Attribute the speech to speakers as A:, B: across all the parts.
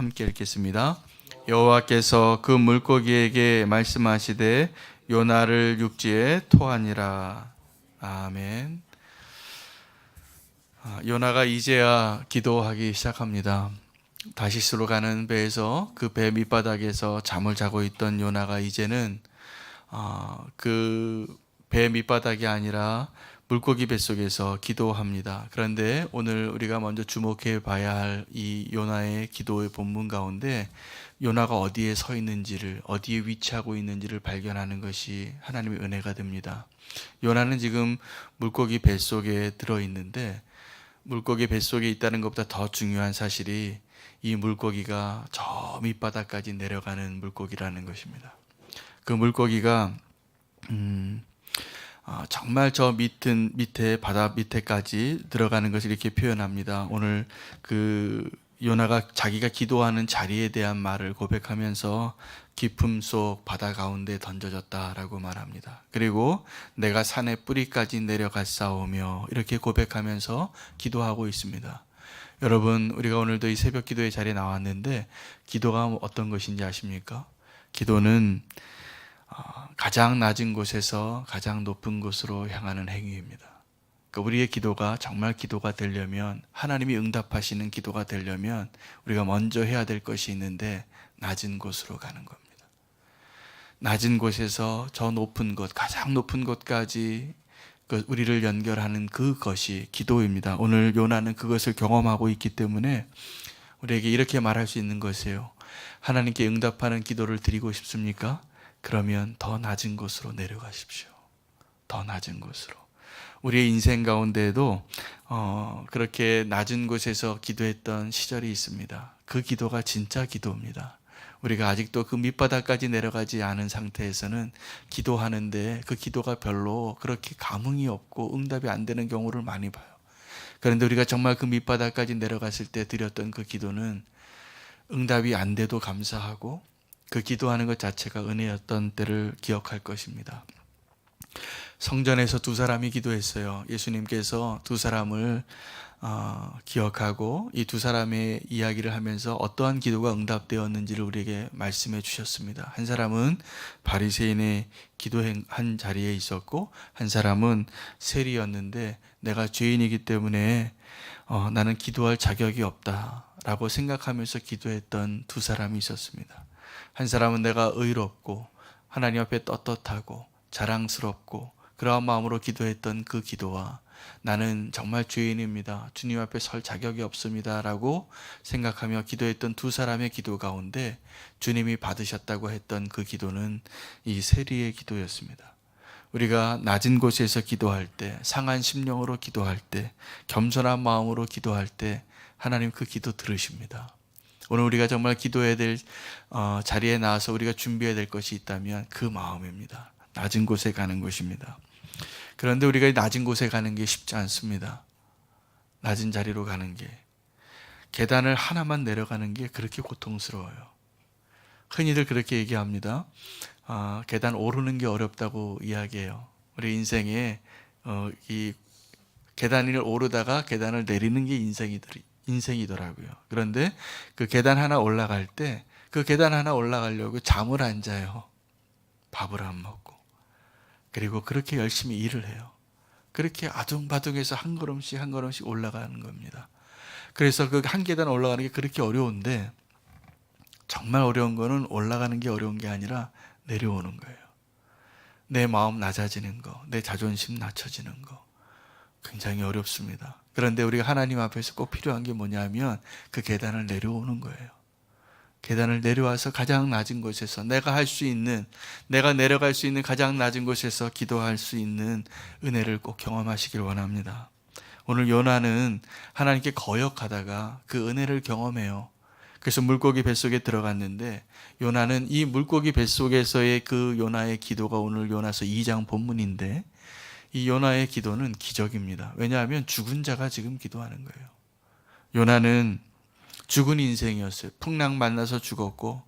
A: 함께 읽겠습니다. 여호와께서 그 물고기에게 말씀하시되 요나를 육지에 토하니라. 아멘. 아, 요나가 이제야 기도하기 시작합니다. 다시스로 가는 배에서 그 배 밑바닥에서 잠을 자고 있던 요나가 이제는 어, 그배 밑바닥이 아니라 물고기 뱃속에서 기도합니다. 그런데 오늘 우리가 먼저 주목해 봐야 할 이 요나의 기도의 본문 가운데 요나가 어디에 서 있는지를 어디에 위치하고 있는지를 발견하는 것이 하나님의 은혜가 됩니다. 요나는 지금 물고기 뱃속에 들어 있는데 물고기 뱃속에 있다는 것보다 더 중요한 사실이 이 물고기가 저 밑바닥까지 내려가는 물고기라는 것입니다. 그 물고기가 음, 어, 정말 저 밑은 밑에 바다 밑에까지 들어가는 것을 이렇게 표현합니다. 오늘 그 요나가 자기가 기도하는 자리에 대한 말을 고백하면서 깊음 속 바다 가운데 던져졌다라고 말합니다. 그리고 내가 산의 뿌리까지 내려갔사오며 이렇게 고백하면서 기도하고 있습니다. 여러분, 우리가 오늘도 이 새벽 기도의 자리에 나왔는데 기도가 어떤 것인지 아십니까? 기도는 어, 가장 낮은 곳에서 가장 높은 곳으로 향하는 행위입니다. 그러니까 우리의 기도가 정말 기도가 되려면 하나님이 응답하시는 기도가 되려면 우리가 먼저 해야 될 것이 있는데 낮은 곳으로 가는 겁니다. 낮은 곳에서 저 높은 곳, 가장 높은 곳까지 그 우리를 연결하는 그것이 기도입니다. 오늘 요나는 그것을 경험하고 있기 때문에 우리에게 이렇게 말할 수 있는 것이에요. 하나님께 응답하는 기도를 드리고 싶습니까? 그러면 더 낮은 곳으로 내려가십시오. 더 낮은 곳으로. 우리의 인생 가운데에도 어, 그렇게 낮은 곳에서 기도했던 시절이 있습니다. 그 기도가 진짜 기도입니다. 우리가 아직도 그 밑바닥까지 내려가지 않은 상태에서는 기도하는데 그 기도가 별로 그렇게 감흥이 없고 응답이 안 되는 경우를 많이 봐요. 그런데 우리가 정말 그 밑바닥까지 내려갔을 때 드렸던 그 기도는 응답이 안 돼도 감사하고 그 기도하는 것 자체가 은혜였던 때를 기억할 것입니다. 성전에서 두 사람이 기도했어요. 예수님께서 두 사람을 어, 기억하고 이 두 사람의 이야기를 하면서 어떠한 기도가 응답되었는지를 우리에게 말씀해 주셨습니다. 한 사람은 바리새인의 기도한 자리에 있었고 한 사람은 세리였는데 내가 죄인이기 때문에 어, 나는 기도할 자격이 없다라고 생각하면서 기도했던 두 사람이 있었습니다. 한 사람은 내가 의롭고 하나님 앞에 떳떳하고 자랑스럽고 그러한 마음으로 기도했던 그 기도와 나는 정말 죄인입니다. 주님 앞에 설 자격이 없습니다. 라고 생각하며 기도했던 두 사람의 기도 가운데 주님이 받으셨다고 했던 그 기도는 이 세리의 기도였습니다. 우리가 낮은 곳에서 기도할 때, 상한 심령으로 기도할 때, 겸손한 마음으로 기도할 때, 하나님 그 기도 들으십니다. 오늘 우리가 정말 기도해야 될 어, 자리에 나와서 우리가 준비해야 될 것이 있다면 그 마음입니다. 낮은 곳에 가는 것입니다. 그런데 우리가 낮은 곳에 가는 게 쉽지 않습니다. 낮은 자리로 가는 게. 계단을 하나만 내려가는 게 그렇게 고통스러워요. 흔히들 그렇게 얘기합니다. 어, 계단 오르는 게 어렵다고 이야기해요. 우리 인생에 어, 이 계단을 오르다가 계단을 내리는 게 인생이들이 인생이더라고요. 그런데 그 계단 하나 올라갈 때 그 계단 하나 올라가려고 잠을 안 자요. 밥을 안 먹고. 그리고 그렇게 열심히 일을 해요. 그렇게 아둥바둥해서 한 걸음씩 한 걸음씩 올라가는 겁니다. 그래서 그 한 계단 올라가는 게 그렇게 어려운데 정말 어려운 거는 올라가는 게 어려운 게 아니라 내려오는 거예요. 내 마음 낮아지는 거, 내 자존심 낮춰지는 거. 굉장히 어렵습니다. 그런데 우리가 하나님 앞에서 꼭 필요한 게 뭐냐면 그 계단을 내려오는 거예요. 계단을 내려와서 가장 낮은 곳에서 내가 할 수 있는, 내가 내려갈 수 있는 가장 낮은 곳에서 기도할 수 있는 은혜를 꼭 경험하시길 원합니다. 오늘 요나는 하나님께 거역하다가 그 은혜를 경험해요. 그래서 물고기 뱃속에 들어갔는데 요나는 이 물고기 뱃속에서의 그 요나의 기도가 오늘 요나서 2장 본문인데 이 요나의 기도는 기적입니다. 왜냐하면 죽은 자가 지금 기도하는 거예요. 요나는 죽은 인생이었어요. 풍랑 만나서 죽었고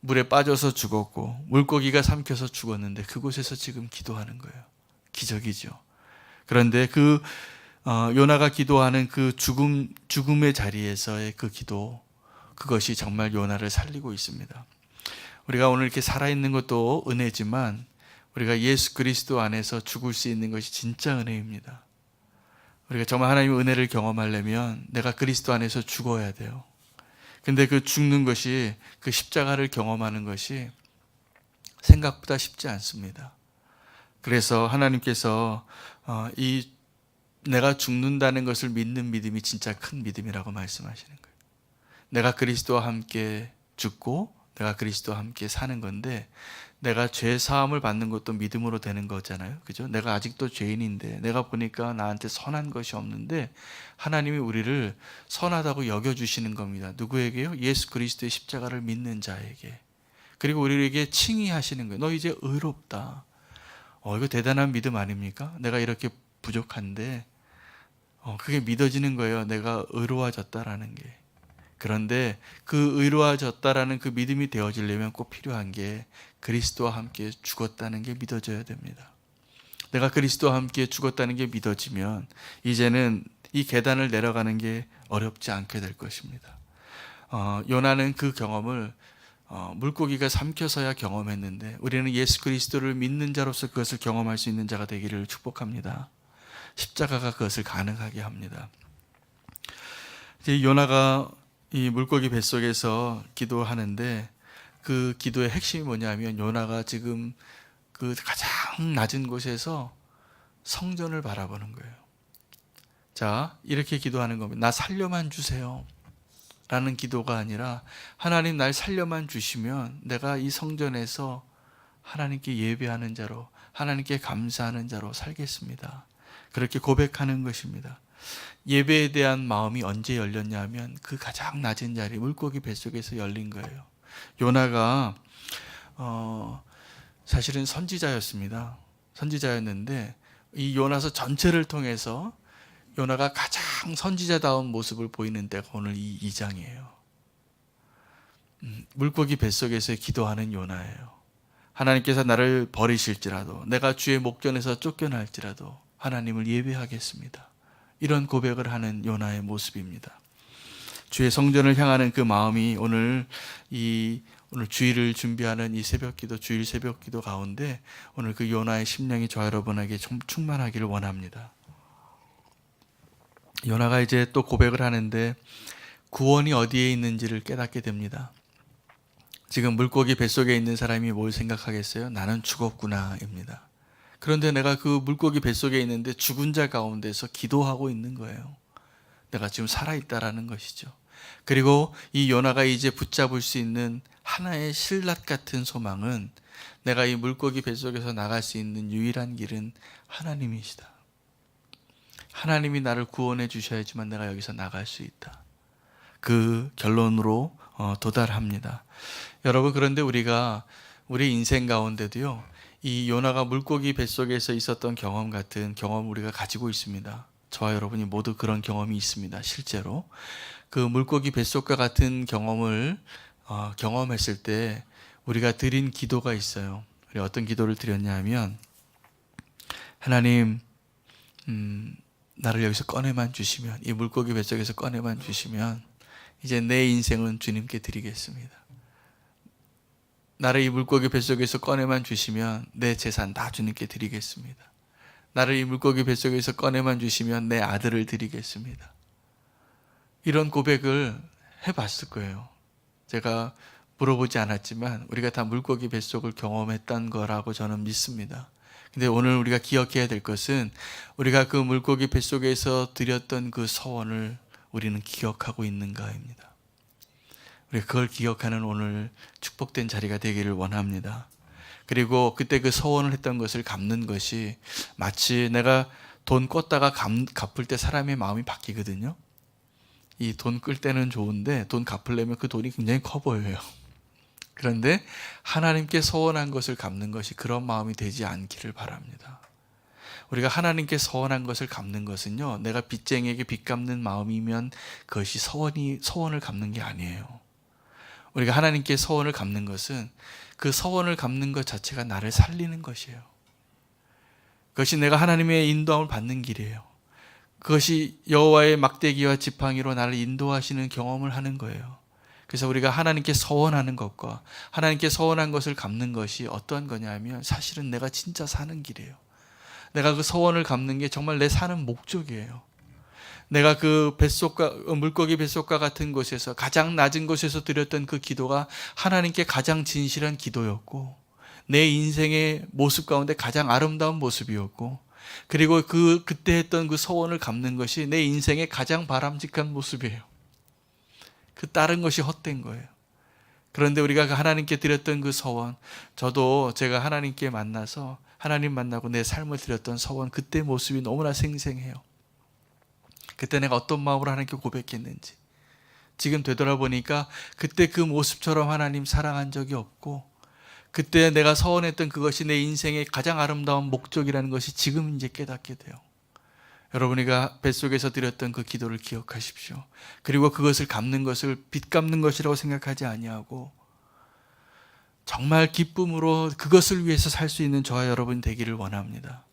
A: 물에 빠져서 죽었고 물고기가 삼켜서 죽었는데 그곳에서 지금 기도하는 거예요. 기적이죠. 그런데 그 어, 요나가 기도하는 그 죽음 죽음의 자리에서의 그 기도 그것이 정말 요나를 살리고 있습니다. 우리가 오늘 이렇게 살아있는 것도 은혜지만 우리가 예수 그리스도 안에서 죽을 수 있는 것이 진짜 은혜입니다. 우리가 정말 하나님의 은혜를 경험하려면 내가 그리스도 안에서 죽어야 돼요. 근데 그 죽는 것이 그 십자가를 경험하는 것이 생각보다 쉽지 않습니다. 그래서 하나님께서 어, 이 내가 죽는다는 것을 믿는 믿음이 진짜 큰 믿음이라고 말씀하시는 거예요. 내가 그리스도와 함께 죽고 내가 그리스도와 함께 사는 건데 내가 죄 사함을 받는 것도 믿음으로 되는 거잖아요. 그죠? 내가 아직도 죄인인데 내가 보니까 나한테 선한 것이 없는데 하나님이 우리를 선하다고 여겨 주시는 겁니다. 누구에게요? 예수 그리스도의 십자가를 믿는 자에게. 그리고 우리에게 칭의하시는 거예요. 너 이제 의롭다. 어, 이거 대단한 믿음 아닙니까? 내가 이렇게 부족한데 어, 그게 믿어지는 거예요. 내가 의로워졌다라는 게. 그런데 그 의로워졌다라는 그 믿음이 되어지려면 꼭 필요한 게 그리스도와 함께 죽었다는 게 믿어져야 됩니다. 내가 그리스도와 함께 죽었다는 게 믿어지면 이제는 이 계단을 내려가는 게 어렵지 않게 될 것입니다. 어, 요나는 그 경험을 어, 물고기가 삼켜서야 경험했는데 우리는 예수 그리스도를 믿는 자로서 그것을 경험할 수 있는 자가 되기를 축복합니다. 십자가가 그것을 가능하게 합니다. 이제 요나가 이 물고기 뱃속에서 기도하는데 그 기도의 핵심이 뭐냐면 요나가 지금 그 가장 낮은 곳에서 성전을 바라보는 거예요. 자, 이렇게 기도하는 겁니다. 나 살려만 주세요. 라는 기도가 아니라 하나님 날 살려만 주시면 내가 이 성전에서 하나님께 예배하는 자로 하나님께 감사하는 자로 살겠습니다. 그렇게 고백하는 것입니다. 예배에 대한 마음이 언제 열렸냐면 그 가장 낮은 자리 물고기 뱃속에서 열린 거예요. 요나가 어, 사실은 선지자였습니다. 선지자였는데 이 요나서 전체를 통해서 요나가 가장 선지자다운 모습을 보이는 때가 오늘 이 2장이에요. 음, 물고기 뱃속에서 기도하는 요나예요. 하나님께서 나를 버리실지라도 내가 주의 목전에서 쫓겨날지라도 하나님을 예배하겠습니다. 이런 고백을 하는 요나의 모습입니다. 주의 성전을 향하는 그 마음이 오늘 이 오늘 주일을 준비하는 이 새벽기도 주일 새벽기도 가운데 오늘 그 요나의 심령이 저 여러분에게 충만하기를 원합니다. 요나가 이제 또 고백을 하는데 구원이 어디에 있는지를 깨닫게 됩니다. 지금 물고기 뱃속에 있는 사람이 뭘 생각하겠어요? 나는 죽었구나입니다. 그런데 내가 그 물고기 뱃속에 있는데 죽은 자 가운데서 기도하고 있는 거예요. 내가 지금 살아있다라는 것이죠. 그리고 이 요나가 이제 붙잡을 수 있는 하나의 신라 같은 소망은 내가 이 물고기 뱃속에서 나갈 수 있는 유일한 길은 하나님이시다. 하나님이 나를 구원해 주셔야지만 내가 여기서 나갈 수 있다. 그 결론으로 어, 도달합니다. 여러분 그런데 우리가 우리 인생 가운데도요. 이 요나가 물고기 뱃속에서 있었던 경험 같은 경험 우리가 가지고 있습니다. 저와 여러분이 모두 그런 경험이 있습니다. 실제로 그 물고기 뱃속과 같은 경험을 어, 경험했을 때 우리가 드린 기도가 있어요. 어떤 기도를 드렸냐면 하나님 음, 나를 여기서 꺼내만 주시면 이 물고기 뱃속에서 꺼내만 주시면 이제 내 인생은 주님께 드리겠습니다. 나를 이 물고기 뱃속에서 꺼내만 주시면 내 재산 다 주님께 드리겠습니다. 나를 이 물고기 뱃속에서 꺼내만 주시면 내 아들을 드리겠습니다. 이런 고백을 해봤을 거예요. 제가 물어보지 않았지만 우리가 다 물고기 뱃속을 경험했던 거라고 저는 믿습니다. 근데 오늘 우리가 기억해야 될 것은 우리가 그 물고기 뱃속에서 드렸던 그 서원을 우리는 기억하고 있는가입니다. 우리가 그걸 기억하는 오늘 축복된 자리가 되기를 원합니다. 그리고 그때 그 서원을 했던 것을 갚는 것이 마치 내가 돈 껐다가 갚을 때 사람의 마음이 바뀌거든요. 이 돈 끌 때는 좋은데 돈 갚으려면 그 돈이 굉장히 커 보여요. 그런데 하나님께 서원한 것을 갚는 것이 그런 마음이 되지 않기를 바랍니다. 우리가 하나님께 서원한 것을 갚는 것은요, 내가 빚쟁이에게 빚 갚는 마음이면 그것이 서원이, 서원을 갚는 게 아니에요. 우리가 하나님께 서원을 갚는 것은 그 서원을 갚는 것 자체가 나를 살리는 것이에요. 그것이 내가 하나님의 인도함을 받는 길이에요. 그것이 여호와의 막대기와 지팡이로 나를 인도하시는 경험을 하는 거예요. 그래서 우리가 하나님께 서원하는 것과 하나님께 서원한 것을 갚는 것이 어떠한 거냐면 사실은 내가 진짜 사는 길이에요. 내가 그 서원을 갚는 게 정말 내 사는 목적이에요. 내가 그 뱃속과 어, 물고기 뱃속과 같은 곳에서 가장 낮은 곳에서 드렸던 그 기도가 하나님께 가장 진실한 기도였고 내 인생의 모습 가운데 가장 아름다운 모습이었고 그리고 그 그때 했던 그 소원을 갚는 것이 내 인생의 가장 바람직한 모습이에요. 그 다른 것이 헛된 거예요. 그런데 우리가 그 하나님께 드렸던 그 서원, 저도 제가 하나님께 만나서 하나님 만나고 내 삶을 드렸던 서원, 그때 모습이 너무나 생생해요. 그때 내가 어떤 마음으로 하나님께 고백했는지. 지금 되돌아보니까 그때 그 모습처럼 하나님 사랑한 적이 없고, 그때 내가 서원했던 그것이 내 인생의 가장 아름다운 목적이라는 것이 지금 이제 깨닫게 돼요. 여러분이가 뱃속에서 드렸던 그 기도를 기억하십시오. 그리고 그것을 갚는 것을 빚 갚는 것이라고 생각하지 아니하고 정말 기쁨으로 그것을 위해서 살 수 있는 저와 여러분 되기를 원합니다.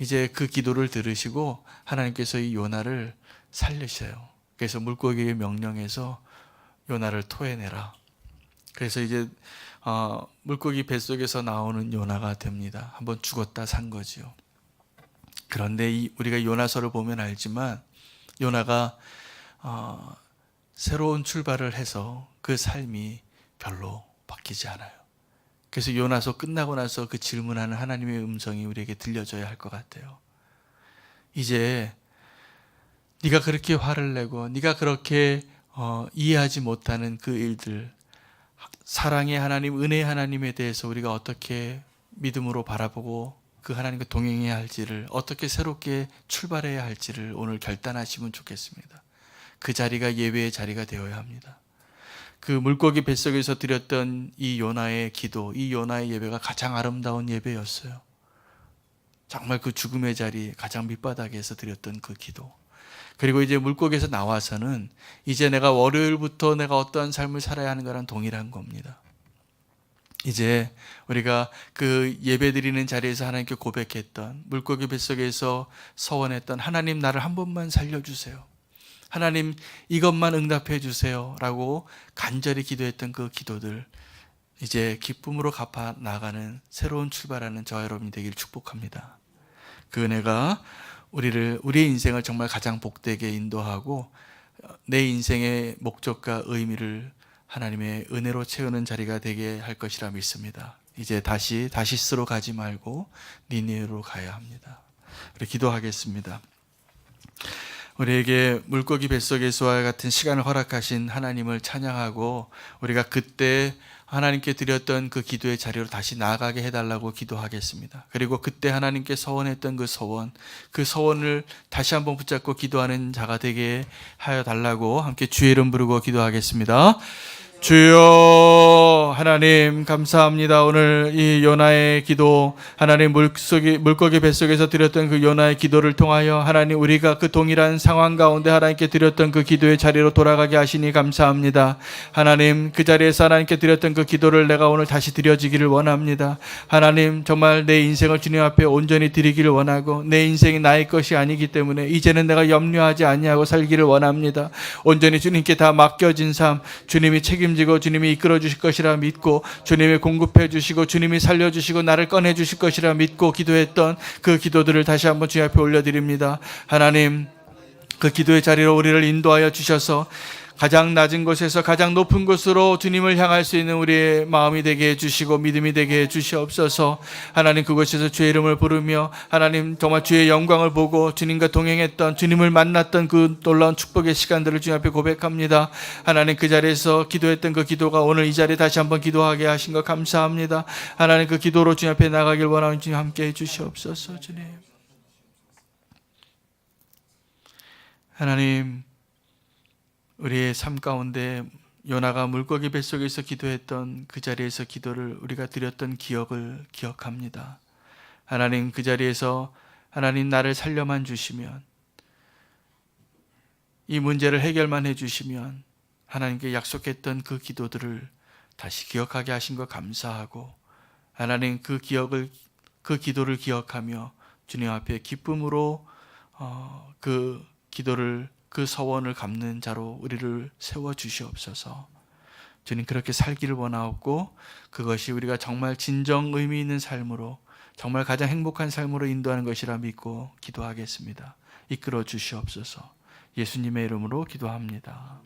A: 이제 그 기도를 들으시고 하나님께서 이 요나를 살리셔요. 그래서 물고기의 명령에서 요나를 토해내라. 그래서 이제 어, 물고기 뱃속에서 나오는 요나가 됩니다. 한번 죽었다 산 거지요. 그런데 이, 우리가 요나서를 보면 알지만 요나가 어, 새로운 출발을 해서 그 삶이 별로 바뀌지 않아요. 그래서 요나서 끝나고 나서 그 질문하는 하나님의 음성이 우리에게 들려줘야 할 것 같아요. 이제 네가 그렇게 화를 내고 네가 그렇게 어, 이해하지 못하는 그 일들 사랑의 하나님, 은혜의 하나님에 대해서 우리가 어떻게 믿음으로 바라보고 그 하나님과 동행해야 할지를 어떻게 새롭게 출발해야 할지를 오늘 결단하시면 좋겠습니다. 그 자리가 예배의 자리가 되어야 합니다. 그 물고기 뱃속에서 드렸던 이 요나의 기도, 이 요나의 예배가 가장 아름다운 예배였어요. 정말 그 죽음의 자리, 가장 밑바닥에서 드렸던 그 기도. 그리고 이제 물고기에서 나와서는 이제 내가 월요일부터 내가 어떠한 삶을 살아야 하는 거랑 동일한 겁니다. 이제 우리가 그 예배 드리는 자리에서 하나님께 고백했던 물고기 뱃속에서 서원했던 하나님 나를 한 번만 살려주세요. 하나님 이것만 응답해 주세요. 라고 간절히 기도했던 그 기도들 이제 기쁨으로 갚아 나가는 새로운 출발하는 저와 여러분이 되기를 축복합니다. 그 은혜가 우리를 우리의 인생을 정말 가장 복되게 인도하고 내 인생의 목적과 의미를 하나님의 은혜로 채우는 자리가 되게 할 것이라 믿습니다. 이제 다시 다시스로 가지 말고 니네로 가야 합니다. 우리 기도하겠습니다. 우리에게 물고기 뱃속에서와 같은 시간을 허락하신 하나님을 찬양하고 우리가 그때 하나님께 드렸던 그 기도의 자리로 다시 나아가게 해달라고 기도하겠습니다. 그리고 그때 하나님께 서원했던 그 서원, 그 서원을 다시 한번 붙잡고 기도하는 자가 되게 하여 달라고 함께 주의 이름 부르고 기도하겠습니다. 주여 하나님 감사합니다. 오늘 이 요나의 기도 하나님 물속에 물고기 뱃속에서 드렸던 그 요나의 기도를 통하여 하나님 우리가 그 동일한 상황 가운데 하나님께 드렸던 그 기도의 자리로 돌아가게 하시니 감사합니다. 하나님 그 자리에서 하나님께 드렸던 그 기도를 내가 오늘 다시 드려지기를 원합니다. 하나님 정말 내 인생을 주님 앞에 온전히 드리기를 원하고 내 인생이 나의 것이 아니기 때문에 이제는 내가 염려하지 아니하고 살기를 원합니다. 온전히 주님께 다 맡겨진 삶 주님이 책임 책임지고 주님이 이끌어 주실 것이라 믿고 주님이 공급해 주시고 주님이 살려 주시고 나를 꺼내 주실 것이라 믿고 기도했던 그 기도들을 다시 한번 주님 앞에 올려 드립니다. 하나님 그 기도의 자리로 우리를 인도하여 주셔서 가장 낮은 곳에서 가장 높은 곳으로 주님을 향할 수 있는 우리의 마음이 되게 해주시고 믿음이 되게 해주시옵소서. 하나님 그곳에서 주의 이름을 부르며 하나님 정말 주의 영광을 보고 주님과 동행했던 주님을 만났던 그 놀라운 축복의 시간들을 주님 앞에 고백합니다. 하나님 그 자리에서 기도했던 그 기도가 오늘 이 자리에 다시 한번 기도하게 하신 것 감사합니다. 하나님 그 기도로 주님 앞에 나가길 원하는 주님 함께 해주시옵소서 주님. 하나님 우리의 삶 가운데 요나가 물고기 뱃속에서 기도했던 그 자리에서 기도를 우리가 드렸던 기억을 기억합니다. 하나님 그 자리에서 하나님 나를 살려만 주시면 이 문제를 해결만 해 주시면 하나님께 약속했던 그 기도들을 다시 기억하게 하신 것 감사하고 하나님 그 기억을 그 기도를 기억하며 주님 앞에 기쁨으로 어, 그 기도를 그 서원을 갚는 자로 우리를 세워 주시옵소서. 주님 그렇게 살기를 원하옵고 그것이 우리가 정말 진정 의미 있는 삶으로 정말 가장 행복한 삶으로 인도하는 것이라 믿고 기도하겠습니다. 이끌어 주시옵소서. 예수님의 이름으로 기도합니다.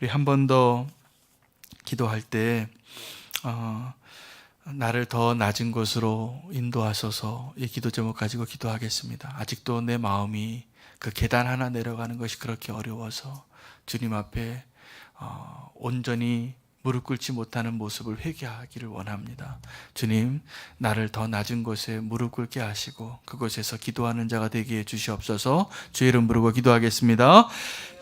A: 우리 한 번 더 기도할 때 어, 나를 더 낮은 곳으로 인도하소서 이 기도 제목 가지고 기도하겠습니다. 아직도 내 마음이 그 계단 하나 내려가는 것이 그렇게 어려워서 주님 앞에 어, 온전히 무릎 꿇지 못하는 모습을 회개하기를 원합니다. 주님, 나를 더 낮은 곳에 무릎 꿇게 하시고 그곳에서 기도하는 자가 되게 해 주시옵소서. 주의 이름 부르고 기도하겠습니다.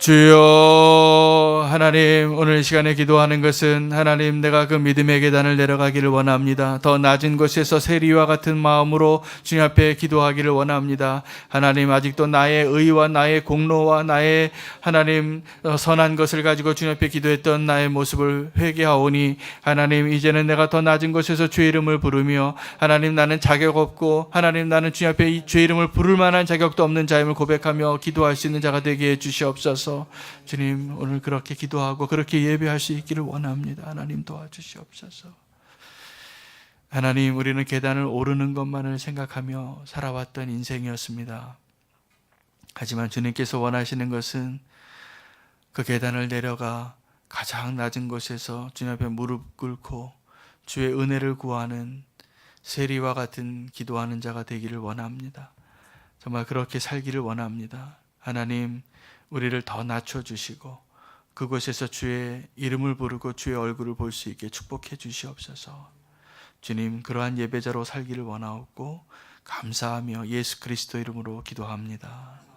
A: 주여 하나님 오늘 이 시간에 기도하는 것은 하나님 내가 그 믿음의 계단을 내려가기를 원합니다. 더 낮은 곳에서 세리와 같은 마음으로 주님 앞에 기도하기를 원합니다. 하나님 아직도 나의 의와 나의 공로와 나의 하나님 어, 선한 것을 가지고 주님 앞에 기도했던 나의 모습을 회개하오니 하나님 이제는 내가 더 낮은 곳에서 주의 이름을 부르며 하나님 나는 자격 없고 하나님 나는 주님 앞에 이 주의 이름을 부를 만한 자격도 없는 자임을 고백하며 기도할 수 있는 자가 되게 해 주시옵소서. 주님 오늘 그렇게 기도하고 그렇게 예배할 수 있기를 원합니다. 하나님 도와주시옵소서. 하나님 우리는 계단을 오르는 것만을 생각하며 살아왔던 인생이었습니다. 하지만 주님께서 원하시는 것은 그 계단을 내려가 가장 낮은 곳에서 주님 앞에 무릎 꿇고 주의 은혜를 구하는 세리와 같은 기도하는 자가 되기를 원합니다. 정말 그렇게 살기를 원합니다. 하나님, 우리를 더 낮춰주시고 그곳에서 주의 이름을 부르고 주의 얼굴을 볼 수 있게 축복해 주시옵소서. 주님, 그러한 예배자로 살기를 원하옵고 감사하며 예수 그리스도 이름으로 기도합니다.